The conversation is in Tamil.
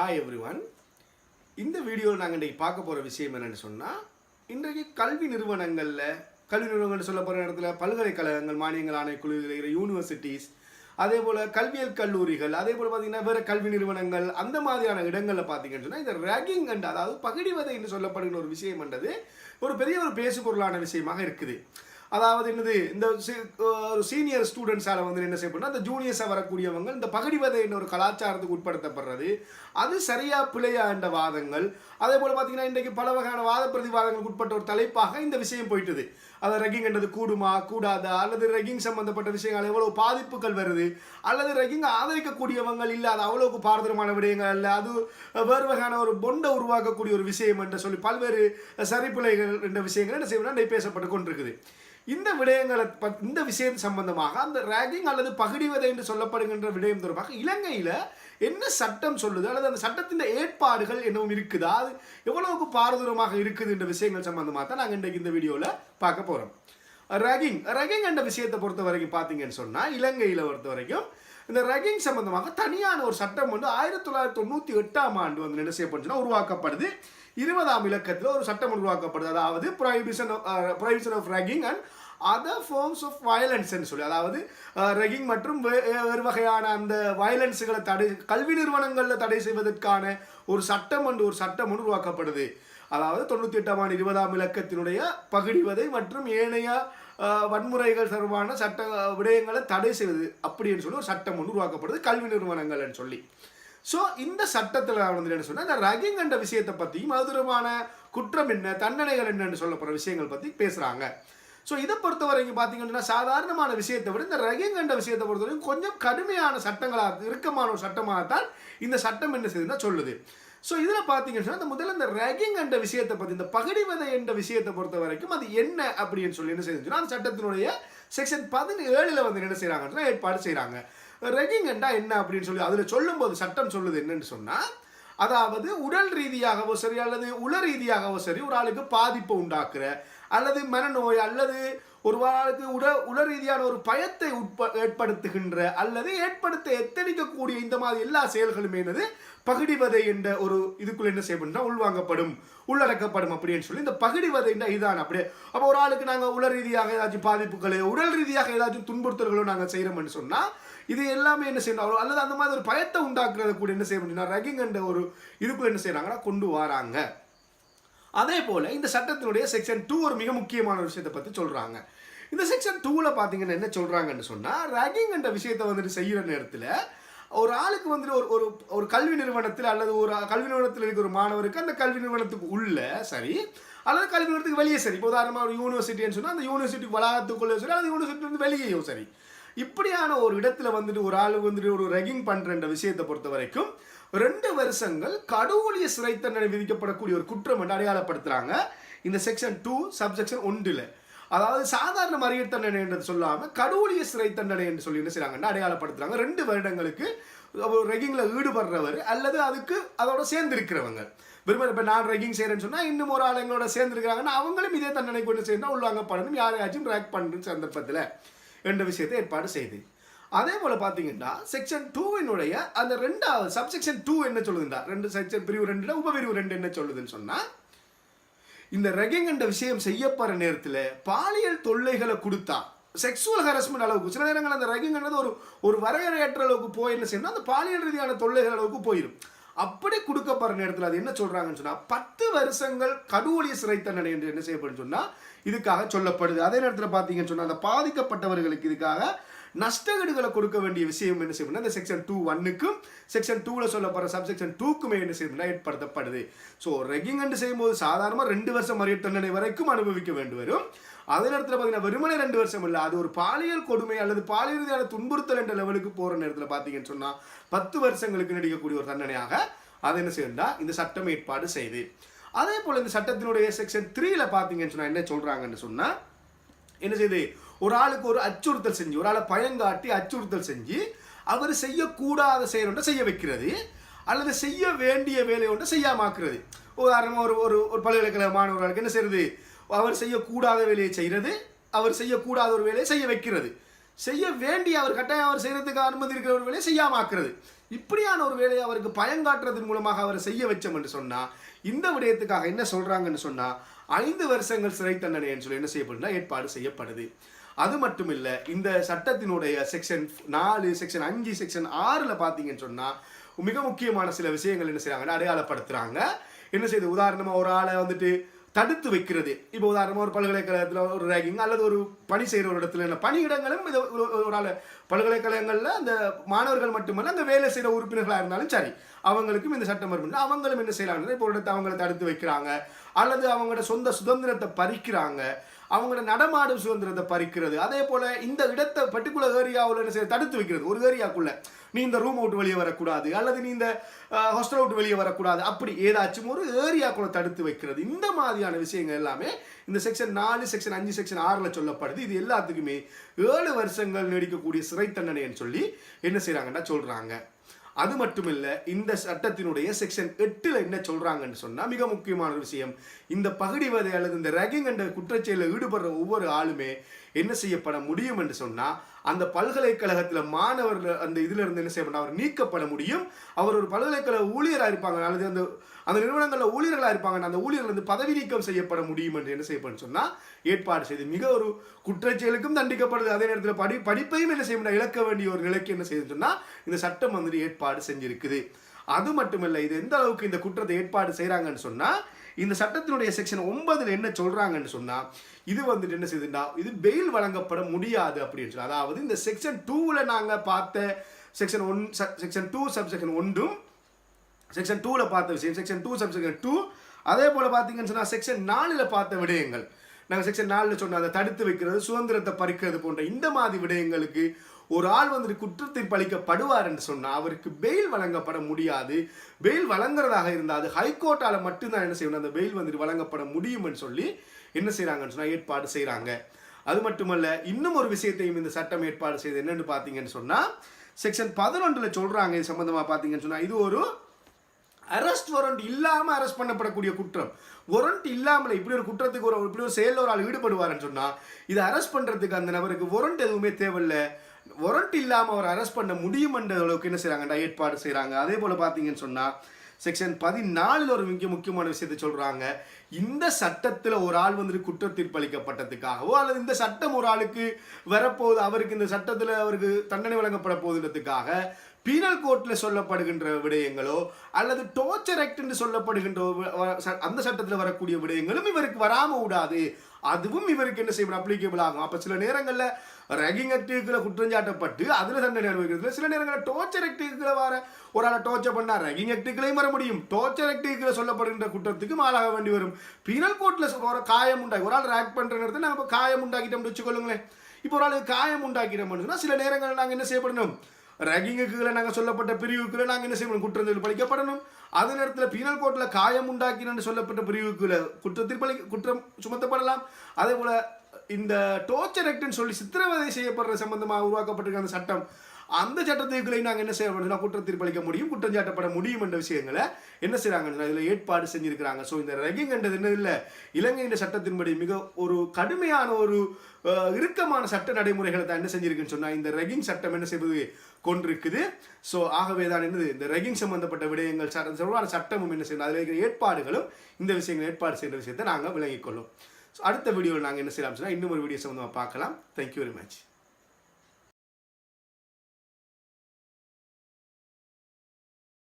ஹாய் எவ்ரி ஒன் இந்த வீடியோவில் நாங்கள் இன்றைக்கி பார்க்க போகிற விஷயம் என்னென்னு சொன்னால் இன்றைக்கு கல்வி நிறுவனங்களில் கல்வி நிறுவனங்கள் சொல்ல போகிற இடத்துல பல்கலைக்கழகங்கள் மானியங்கள் ஆணைக்குழு இருக்கிற யூனிவர்சிட்டிஸ் அதே போல் கல்வியல் கல்லூரிகள் அதே போல் பார்த்தீங்கன்னா வேறு கல்வி நிறுவனங்கள் அந்த மாதிரியான இடங்களில் பார்த்தீங்கன்னு சொன்னால் இந்த ரேகிங் அண்ட் அதாவது பகிடிவதை என்று சொல்லப்படுகிற ஒரு விஷயம் என்றது ஒரு பெரிய ஒரு பேசுபொருளான விஷயமாக இருக்குது. அதாவது என்னது இந்த ஒரு சீனியர் ஸ்டூடெண்ட்ஸால் வந்து என்ன செய்யப்படும்னா அந்த ஜூனியர்ஸாக வரக்கூடியவங்க இந்த பகடிவதை என்ற ஒரு கலாச்சாரத்துக்கு உட்படுத்தப்படுறது. அது சரியா பிழையா என்ற வாதங்கள். அதே போல் பார்த்தீங்கன்னா இன்றைக்கு பல வகையான வாத பிரதிவாதங்களுக்கு உட்பட்ட ஒரு தலைப்பாக இந்த விஷயம் போயிட்டுது. அந்த ரெக்கிங் என்றது கூடுமா கூடாதா? அல்லது ரெக்கிங் சம்பந்தப்பட்ட விஷயங்கள் எவ்வளவு பாதிப்புகள் வருது? அல்லது ரெக்கிங் ஆதரிக்கக்கூடியவங்கள் இல்லை அது அவ்வளவுக்கு பாரதூரமான விடயங்கள் அல்ல. அது வேறு வகையான ஒரு பொண்டை உருவாக்கக்கூடிய ஒரு விஷயம் என்று சொல்லி பல்வேறு சரிப்பிழைகள் என்ற விஷயங்கள் என்ன செய்யணும்னா பேசப்பட்டு கொண்டிருக்குது. இந்த விடயங்களை பத்- இந்த விஷயம் சம்பந்தமாக அந்த ரேகிங் அல்லது பகிடிவதை என்று சொல்லப்படுகின்ற விடயம் தொடர்பாக இலங்கையில் என்ன சட்டம் சொல்லுது? அல்லது அந்த சட்டத்தின் ஏற்பாடுகள் என்னவும் இருக்குதா? அது எவ்வளவுக்கு பாரதூரமாக இருக்குது என்ற விஷயங்கள் சம்பந்தமாக தான் நாங்கள் இன்றைக்கு இந்த வீடியோவில் பார்க்க போகிறோம் ரகிங். ரகிங் என்ற விஷயத்தை பொறுத்த வரைக்கும் பார்த்தீங்கன்னு சொன்னால் இலங்கையில் பொறுத்த வரைக்கும் இந்த ரகிங் சம்பந்தமாக தனியான ஒரு சட்டம் வந்து ஆயிரத்தி தொள்ளாயிரத்தி தொண்ணூற்றி எட்டாம் ஆண்டு வந்து என்ன செய்யப்படுச்சுன்னா உருவாக்கப்படுது. இருபதாம் இலக்கத்தில் ஒரு சட்டம் உருவாக்கப்படுது. அதாவது prohibition prohibition of ragging and other forms of வயலன்ஸ்ன்னு சொல்லி அதாவது ரெகிங் மற்றும் வே- வேறு வகையான அந்த வயலன்ஸுகளை தடை கல்வி நிறுவனங்களில் தடை செய்வதற்கான ஒரு சட்டம் என்று ஒரு சட்டம் ஒன்று உருவாக்கப்படுது. அதாவது தொண்ணூற்றி எட்டாம் ஆண்டு இருபதாம் இலக்கத்தினுடைய பகிடிவதை மற்றும் ஏனைய வன்முறைகள் தொடர்பான சட்ட விடயங்களை தடை செய்வது அப்படின்னு சொல்லி ஒரு சட்டம் ஒன்று உருவாக்கப்படுது கல்வி நிறுவனங்கள்னு சொல்லி. ஸோ இந்த சட்டத்தில் வந்து என்ன சொன்னால் இந்த ரகிங் என்ற விஷயத்தை பற்றியும் மதுரமான குற்றம் என்ன தண்டனைகள் என்னன்னு சொல்லப்படுற விஷயங்கள் பற்றி பேசுகிறாங்க ஸோ இதை பொறுத்த வரைக்கும் பார்த்தீங்கன்னா சாதாரணமான விஷயத்தை விட இந்த ரகிங் கண்ட விஷயத்தை பொறுத்த வரைக்கும் கொஞ்சம் கடுமையான சட்டங்களாக இறுக்கமான ஒரு சட்டமாகத்தான் இந்த சட்டம் என்ன செய்யுதுன்னா சொல்லுது. ஸோ இதில் பார்த்தீங்கன்னு சொன்னால் இந்த முதல்ல இந்த ரேகிங் என்ற விஷயத்தை பற்றி இந்த பகடிவதை என்ற விஷயத்தை பொறுத்த வரைக்கும் அது என்ன அப்படின்னு சொல்லி என்ன செய்யுதுன்னா அந்த சட்டத்தினுடைய செக்ஷன் பதினேழில் வந்து என்ன செய்கிறாங்கன்னா ஏற்பாடு செய்கிறாங்க ரெகிங் என்ன அப்படின்னு சொல்லி அதில் சொல்லும்போது சட்டம் சொல்லுது என்னன்னு சொன்னால் அதாவது உடல் ரீதியாகவோ சரி அல்லது உள ரீதியாகவோ சரி ஒரு ஆளுக்கு பாதிப்பை உண்டாக்குற அல்லது மனநோய் அல்லது ஒரு ஆளுக்கு உட உள ரீதியான ஒரு பயத்தை உட்ப ஏற்படுத்துகின்ற அல்லது ஏற்படுத்த எத்தனிக்கக்கூடிய இந்த மாதிரி எல்லா செயல்களுமே என்னது? பகிடிவதை என்ற ஒரு இதுக்குள்ள என்ன செய்யப்படும்னா உள்வாங்கப்படும் உள்ளடக்கப்படும் அப்படின்னு சொல்லி இந்த பகிடிவதைன்னா இதுதான் அப்படியே. அப்போ ஒரு ஆளுக்கு நாங்கள் உள ரீதியாக ஏதாச்சும் பாதிப்புகளோ உடல் ரீதியாக ஏதாச்சும் துன்புறுத்தல்களோ நாங்கள் செய்கிறோம்னு சொன்னால் இது எல்லாமே என்ன செய்யணும்? அல்லது அந்த மாதிரி ஒரு பயத்தை உண்டாக்குறத கூட என்ன செய்ய முடியும்னா ரகிங் என்ற ஒரு இதுக்குள்ள என்ன செய்கிறாங்கன்னா கொண்டு வராங்க. அதே போல் இந்த சட்டத்தினுடைய செக்ஷன் டூ ஒரு மிக முக்கியமான ஒரு விஷயத்தை பற்றி சொல்கிறாங்க இந்த செக்ஷன் டூவில் பார்த்தீங்கன்னா என்ன சொல்கிறாங்கன்னு சொன்னால் ரேகிங் என்ற விஷயத்தை வந்துட்டு செய்கிற நேரத்தில் ஒரு ஆளுக்கு வந்துட்டு ஒரு ஒரு ஒரு கல்வி நிறுவனத்தில் அல்லது ஒரு கல்வி நிறுவனத்தில் இருக்கிற ஒரு மாணவருக்கு அந்த கல்வி நிறுவனத்துக்கு உள்ள சரி அல்லது கல்வி நிறுவனத்துக்கு வெளியே சரி இப்போ உதாரணமாக ஒரு யூனிவர்சிட்டின்னு சொன்னால் அந்த யூனிவர்சிட்டி வளாகத்துக்குள்ளே சரி அந்த யூனிவர்சிட்டி வந்து வெளியேயும் சரி இப்படியான ஒரு இடத்துல வந்துட்டு ஒரு ஆள் வந்துட்டு ஒரு ரெகிங் பண்ணுற விஷயத்தை பொறுத்த வரைக்கும் ரெண்டு வருஷங்கள் கடவுளிய சிறை தண்டனை விதிக்கப்படக்கூடிய ஒரு குற்றம் என்று அடையாளப்படுத்துகிறாங்க இந்த செக்ஷன் டூ சப்செக்ஷன் ஒன்றில். அதாவது சாதாரண மறியல் தண்டனை என்று சொல்லாமல் கடவுளிய சிறை தண்டனை என்று சொல்லி என்ன செய்றாங்கன்னா அடையாளப்படுத்துகிறாங்க ரெண்டு வருடங்களுக்கு ஒரு ரெகிங்கில் ஈடுபடுறவர் அல்லது அதுக்கு அதோட சேர்ந்திருக்கிறவங்க. வெறும் இப்போ நான் ரெகிங் செய்கிறேன்னு சொன்னால் இன்னும் ஒரு ஆள் எங்களோட சேர்ந்துருக்கிறாங்கன்னா அவங்களும் இதே தண்டனை கொண்டு சேர்ந்தால் உள்ளாங்க பண்ணணும் யாரையாச்சும் ரேக் பண்ணுற சந்தர்ப்பத்தில். என்ற விஷயத்தை ஏற்பாடு செய்து. அதே போல் பார்த்தீங்கன்னா செக்ஷன் டூவினுடைய அந்த ரெண்டாவது சப்செக்ஷன் டூ என்ன சொல்லுதுண்டா? ரெண்டு செக்ஷன் பிரிவு ரெண்டு உபபிரிவு ரெண்டு என்ன சொல்லுதுன்னு சொன்னால் இந்த ரெகிங் என்ற விஷயம் செய்யப்படுற நேரத்தில் பாலியல் தொல்லைகளை கொடுத்தா செக்ஸுவல் ஹரஸ்மெண்ட் அளவுக்கு சில நேரங்கள் அந்த ரெகிங்ன்றது ஒரு ஒரு வரையறையற்ற அளவுக்கு போய் என்ன செய்யணும் அந்த பாலியல் ரீதியான தொல்லைகள் அளவுக்கு போயிடும் அப்படி கொடுக்கப்படுற நேரத்தில் அது என்ன சொல்கிறாங்கன்னு சொன்னால் பத்து வருஷங்கள் கடவுளிய சிறை தண்டனை என்று என்ன செய்யப்படுன்னு சொன்னால் இதுக்காக சொல்லப்படுது. அதே நேரத்தில் பார்த்தீங்கன்னு சொன்னால் அந்த பாதிக்கப்பட்டவர்களுக்கு இதுக்காக நஷ்டகடுகளை கொடுக்க வேண்டிய விஷயம் என்ன செய்யணும்னா இந்த செக்ஷன் டூ ஒன்னுக்கும் செக்ஷன் டூவில் சொல்லப்படுற சப்செக்ஷன் டூக்குமே என்ன செய்யணும்னா ஏற்படுத்தப்படுது. ஸோ ரெகிங் அண்டு செய்யும்போது சாதாரணமாக ரெண்டு வருஷம் மறியல் தண்டனை வரைக்கும் அனுபவிக்க வேண்டி வரும். அதே நேரத்தில் பார்த்தீங்கன்னா வெறுமனே ரெண்டு வருஷம் இல்லை அது ஒரு பாலியல் கொடுமை அல்லது பாலியல் ரீதியான துன்புறுத்தல் என்ற லெவலுக்கு போகிற நேரத்தில் பார்த்தீங்கன்னு சொன்னால் பத்து வருஷங்களுக்கு நடிக்கக்கூடிய ஒரு தண்டனையாக அதை என்ன செய்யணும்னா இந்த சட்டம் ஏற்பாடு செய்து. அதே போல் இந்த சட்டத்தினுடைய செக்ஷன் த்ரீல பார்த்தீங்கன்னு சொன்னால் என்ன சொல்கிறாங்கன்னு சொன்னால் என்ன செய்யுது ஒரு ஆளுக்கு ஒரு அச்சுறுத்தல் செஞ்சு ஒரு ஆளை பயங்காட்டி அச்சுறுத்தல் செஞ்சு அவர் செய்யக்கூடாத செயல் ஒன்றை செய்ய வைக்கிறது அல்லது செய்ய வேண்டிய வேலை ஒன்றை செய்யாமாக்குறது. உதாரணமாக ஒரு ஒரு ஒரு பல்கலைக்கழக மாணவர்களுக்கு என்ன செய்யறது? அவர் செய்யக்கூடாத வேலையை செய்கிறது அவர் செய்யக்கூடாத ஒரு வேலையை செய்ய வைக்கிறது. செய்ய வேண்டிய அவர் கட்டாயம் அவர் செய்யறதுக்கு அனுமதி இருக்கிற ஒரு வேலையை செய்யாமாக்குறது. இப்படியான ஒரு வேலையை அவருக்கு பயங்காட்டுறதன் மூலமாக அவரை செய்ய வச்சோம் என்று சொன்னால் இந்த விடயத்துக்காக என்ன சொல்கிறாங்கன்னு சொன்னால் ஐந்து வருஷங்கள் சிறை தண்டனைன்னு சொல்லி என்ன செய்யப்படுதுன்னா ஏற்பாடு செய்யப்படுது. அது மட்டும் இல்லை இந்த சட்டத்தினுடைய செக்ஷன் நாலு செக்ஷன் அஞ்சு செக்ஷன் ஆறில் பார்த்தீங்கன்னு சொன்னால் மிக முக்கியமான சில விஷயங்கள் என்ன செய்கிறாங்கன்னா அடையாளப்படுத்துகிறாங்க என்ன செய்யுது உதாரணமாக ஒரு ஆளை வந்துட்டு தடுத்து வைக்கிறது. இப்போ உதாரணமாக ஒரு பல்கலைக்கழகத்தில் ஒரு ரேகிங் அல்லது ஒரு பணி செய்கிற ஒரு இடத்துல என்ன பணியிடங்களும் இது ஒரு ஆள் பல்கலைக்கழகங்களில் அந்த மாணவர்கள் மட்டுமல்ல அந்த வேலை செய்கிற உறுப்பினர்களாக இருந்தாலும் சரி அவங்களுக்கும் இந்த சட்டம் வரும் அவங்களும் என்ன செய்யறாங்க இப்போ ஒரு இடத்தை அவங்களை தடுத்து வைக்கிறாங்க அல்லது அவங்களோட சொந்த சுதந்திரத்தை பறிக்கிறாங்க அவங்களோட நடமாடும் சுதந்திரத்தை பறிக்கிறது. அதே போல் இந்த இடத்தை பர்டிகுலர் ஏரியாவில் என்ன செய்ய தடுத்து வைக்கிறது. ஒரு ஏரியாக்குள்ள நீ இந்த ரூம் அவுட் வெளியே வரக்கூடாது. அல்லது நீ இந்த ஹாஸ்டல் அவுட் வெளியே வரக்கூடாது. அப்படி ஏதாச்சும் ஒரு ஏரியாக்குள்ள தடுத்து வைக்கிறது. இந்த மாதிரியான விஷயங்கள் எல்லாமே இந்த செக்ஷன் நாலு செக்ஷன் அஞ்சு செக்ஷன் ஆறில் சொல்லப்படுது. இது எல்லாத்துக்குமே ஏழு வருஷங்கள் நீடிக்கக்கூடிய சிறை தண்டனைன்னு சொல்லி என்ன செய்கிறாங்கன்னா சொல்கிறாங்க அது மட்டும் இல்லை இந்த சட்டத்தினுடைய செக்ஷன் எட்டில் என்ன சொல்கிறாங்கன்னு சொன்னால் மிக முக்கியமான ஒரு விஷயம். இந்த பகுடிவதை அல்லது இந்த ரகிங் என்ற குற்றச்செயலில் ஈடுபடுற ஒவ்வொரு ஆளுமே என்ன செய்யப்பட முடியும் என்று சொன்னால் அந்த பல்கலைக்கழகத்தில் மாணவர்கள் அந்த இதில் இருந்து என்ன செய்யப்பட அவர் நீக்கப்பட முடியும். அவர் ஒரு பல்கலைக்கழக ஊழியராக இருப்பாங்க. அல்லது அந்த அந்த நிறுவனங்களில் ஊழியர்களாக இருப்பாங்க அந்த ஊழியர்கள் வந்து பதவி நீக்கம் செய்யப்பட முடியும் என்று என்ன செய்யப்படுன்னு சொன்னால் ஏற்பாடு செய்து மிக ஒரு குற்றச்செயலுக்கும் தண்டிக்கப்படுது. அதே நேரத்தில் படி படிப்பையும் என்ன செய்ய முடியும்? இழக்க வேண்டிய ஒரு நிலைக்கு என்ன செய்யுதுன்னு சொன்னால் இந்த சட்டம் வந்துட்டு ஏற்பாடு செஞ்சிருக்குது. அது மட்டுமல்ல இது எந்த அளவுக்கு இந்த குற்றத்தை ஏற்பாடு செய்கிறாங்கன்னு சொன்னால் இந்த சட்டத்தினுடைய செக்ஷன் ஒன்பதுல என்ன சொல்கிறாங்கன்னு சொன்னால் இது வந்துட்டு என்ன செய்யுதுன்னா இது பெயில் வழங்கப்பட முடியாது அப்படின்னு சொல்லி அதாவது இந்த செக்ஷன் டூவில் நாங்கள் பார்த்த section one section two sub section ஒன்றும் செக்ஷன் டூவில் பார்த்த விஷயம் section two sub section two அதே போல் பார்த்தீங்கன்னு சொன்னால் செக்ஷன் நாலில் பார்த்த விடயங்கள். நாங்கள் செக்ஷன் நாலில் சொன்ன அதை தடுத்து வைக்கிறது சுதந்திரத்தை பறிக்கிறது போன்ற இந்த மாதிரி விடயங்களுக்கு ஒரு ஆள் வந்துட்டு குற்றத்தில் பழிக்கப்படுவார் என்று சொன்னால் அவருக்கு பெயில் வழங்கப்பட முடியாது. பெயில் வழங்குறதாக இருந்தால் அது ஹைகோர்ட்டால் மட்டும்தான் என்ன செய்யணும்? அந்த பெயில் வந்துட்டு வழங்கப்பட முடியும்னு சொல்லி என்ன செய்கிறாங்கன்னு சொன்னால் ஏற்பாடு செய்கிறாங்க அது மட்டுமல்ல இன்னும் ஒரு விஷயத்தையும் இந்த சட்டம் ஏற்பாடு செய்து என்னன்னு பார்த்தீங்கன்னு சொன்னால் செக்ஷன் பதினொன்றில் சொல்கிறாங்க இது சம்மந்தமாக பார்த்தீங்கன்னு சொன்னால் இது ஒரு அரெஸ்ட் வாரண்ட் இல்லாமல் அரெஸ்ட் பண்ணப்படக்கூடிய குற்றம். வாரண்ட் இல்லாமல் இப்படி ஒரு குற்றத்துக்கு ஒரு இப்படி ஒரு செயலில் ஒரு ஆள் ஈடுபடுவாருன்னு சொன்னால் இதை அரெஸ்ட் பண்ணுறதுக்கு அந்த நபருக்கு வாரண்ட் எதுவுமே தேவையில்லை. வாரண்ட் இல்லாமல் அவர் அரெஸ்ட் பண்ண முடியுமன்ற அளவுக்கு என்ன செய்றாங்கடா ஏற்பாடு செய்கிறாங்க அதே போல் பார்த்தீங்கன்னு சொன்னால் செக்ஷன் பதினாலில் ஒரு மிக முக்கியமான விஷயத்தை சொல்கிறாங்க இந்த சட்டத்தில் ஒரு ஆள் வந்துட்டு குற்றத்தீர்ப்பு அளிக்கப்பட்டதுக்காகவோ அல்லது இந்த சட்டம் ஒரு ஆளுக்கு வரப்போகுது அவருக்கு இந்த சட்டத்தில் அவருக்கு தண்டனை வழங்கப்பட போகுதுன்றதுக்காக பீனல் கோர்ட்டில் சொல்லப்படுகின்ற விடயங்களோ அல்லது டோர்ச்சர் ஆக்ட் என்று சொல்லப்படுகின்ற வ- ச- அந்த சட்டத்தில் வரக்கூடிய விடயங்களும் இவருக்கு வராம விடாது அதுவும் இவருக்கு என்ன செய்யணும் அப்ளிகபிள் ஆகும். அப்போ சில நேரங்களில் ரகிங் ஆக்டுகளை குற்றஞ்சாட்டப்பட்டு அதில் தண்டனை அனுபவிக்கிறது சில நேரங்களில் டோர்ச்சர் ஆக்டுகளை வர ஒரு ஆளை டோர்ச்சர் பண்ணால் ரகிங் ஆக்டுகளையும் வர முடியும். டோர்ச்சர் ஆக்டுகளை சொல்லப்படுகின்ற குற்றத்துக்கு ஆளாக வேண்டி வரும். பீனல் கோட்டில் ஒரு காயம் உண்டாகி ஒரு ஆள் ரேக் பண்ணுற நேரத்தில் நாங்கள் காயம் உண்டாக்கிட்டோம்னு வச்சுக்கொள்ளுங்களேன். இப்போ ஒரு ஆளுக்கு காயம் உண்டாக்கிட்டோம்னு சொன்னால் சில நேரங்களில் நாங்கள் என்ன செய்யப்படணும்? ரகிங்குகளை நாங்கள் சொல்லப்பட்ட பிரிவுக்குள்ள நாங்கள் என்ன செய்யணும் குற்றத்தில் பழிக்கப்படணும். அதே நேரத்தில் பீனல் கோர்ட்டில் காயம் உண்டாக்கினு சொல்லப்பட்ட பிரிவுக்குள்ள குற்றத்தில் பழி குற்றம் சுமத்தப்படலாம். அதே போல் இந்த டோர்ச்சர் ஆக்ட்னு சொல்லி சித்திரவதை செய்யப்படுற சம்பந்தமாக உருவாக்கப்பட்டிருக்க அந்த சட்டம் அந்த சட்டத்துக்குள்ளே நாங்கள் என்ன செய்ய முடியும்? குற்றத்தில் பழிக்க முடியும் குற்றம் சாட்டப்பட முடியும் என்ற விஷயங்களை என்ன செய்கிறாங்கன்னா இதில் ஏற்பாடு செஞ்சுருக்கிறாங்க. ஸோ இந்த ரகிங்ன்றது என்ன இல்லை? இலங்கையின் சட்டத்தின்படி மிக ஒரு கடுமையான ஒரு இறுக்கமான சட்ட நடைமுறைகளை தான் என்ன செஞ்சிருக்குன்னு சொன்னால் இந்த ரெகிங் சட்டம் என்ன செய்வது கொண்டிருக்குது? ஸோ ஆகவே தான் என்னது? இந்த ரெகிங் சம்பந்தப்பட்ட விடயங்கள் சட்ட சொல்வான சட்டமும் என்ன செய்யணும் அதில் இருக்கிற ஏற்பாடுகளும் இந்த விஷயங்கள் ஏற்பாடு செய்கிற விஷயத்தை நாங்கள் விளங்கிக்கொள்ளும். ஸோ அடுத்த வீடியோவில் நாங்கள் என்ன செய்யலாம் சொன்னால் இன்னும் ஒரு வீடியோ சம்மந்தமாக பார்க்கலாம். Thank you very much